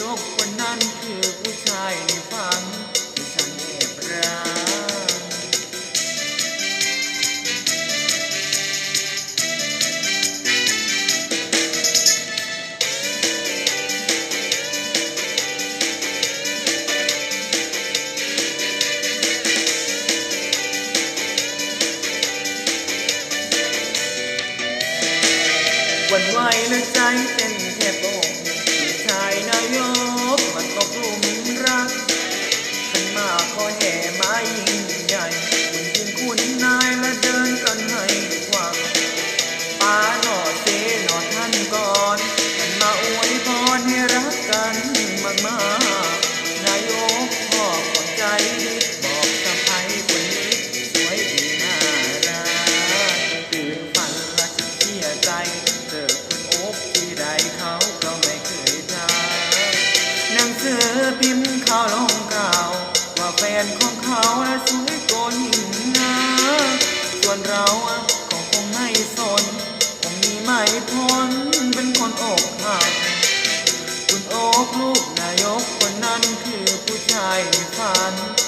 ยกคนนั้นคือผู้ชายในฝันที่ฉันแอบรักวันไหวและใจเต้นแทบอง หนอเซหนอท่านก่อนมันมาอวยพรให้รักกันมากมานายกพ่อขอใจดีบอกสะพายคนนี้สวยดีน่ารักตื่นฝันและฉันเสียใจเจอคุณโอ๊บที่ใดเขาก็ไม่เคยทักหนังสือพิมพ์ข่าวลงข่าวว่าแฟนของเขาและสวยโกนหินงา คุณโอกหักคุณโอกลูกนายกคนนั้นคือผู้ชายในฝัน